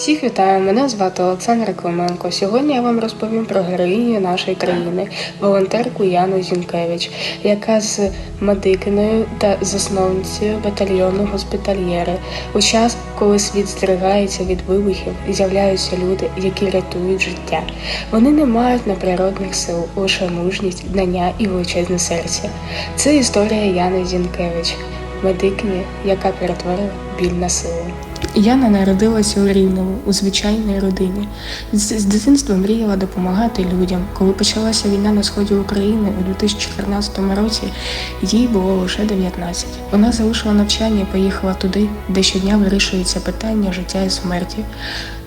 Всіх вітаю, мене звати Олександр Клименко. Сьогодні я вам розповім про героїню нашої країни, волонтерку Яну Зінкевич, яка з медикиною та засновницею батальйону госпітальєри. У час, коли світ здригається від вибухів, з'являються люди, які рятують життя. Вони не мають неприродних сил, лише мужність, знання і величезне серце. Це історія Яни Зінкевич, медикині, яка перетворила біль на силу. Яна народилася у Рівному у звичайній родині. З, з дитинства мріяла допомагати людям. Коли почалася війна на сході України у 2014 році, їй було лише 19. Вона залишила навчання і поїхала туди, де щодня вирішується питання життя і смерті.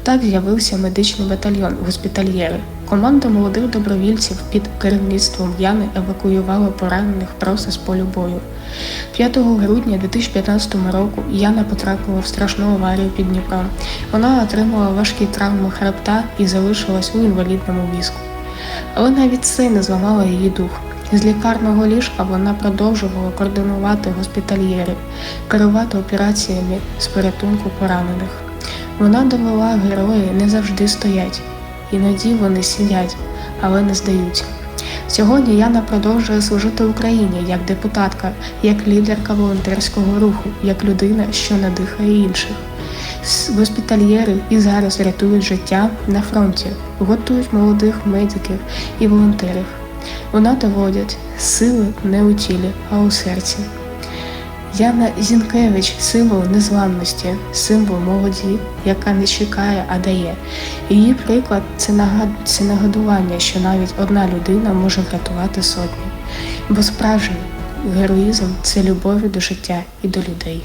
Так з'явився медичний батальйон госпітальєри. Команда молодих добровільців під керівництвом Яни евакуювала поранених просто з полю бою. 5 грудня 2015 року Яна потрапила в страшну аварію під Дніпром. Вона отримала важкі травми хребта і залишилась у інвалідному візку. Але навіть це не зламало її дух. З лікарного ліжка вона продовжувала координувати госпітальєри, керувати операціями з порятунку поранених. Вона довела герої не завжди стоять, іноді вони сидять, але не здаються. Сьогодні Яна продовжує служити Україні як депутатка, як лідерка волонтерського руху, як людина, що надихає інших. Госпітальєри і зараз рятують життя на фронті, готують молодих медиків і волонтерів. Вона доводять сили не у тілі, а у серці. Яна Зінкевич символ незламності, символ молоді, яка не чекає, а дає. Її приклад це це нагадування, що навіть одна людина може врятувати сотні. Бо справжній героїзм це любов до життя і до людей.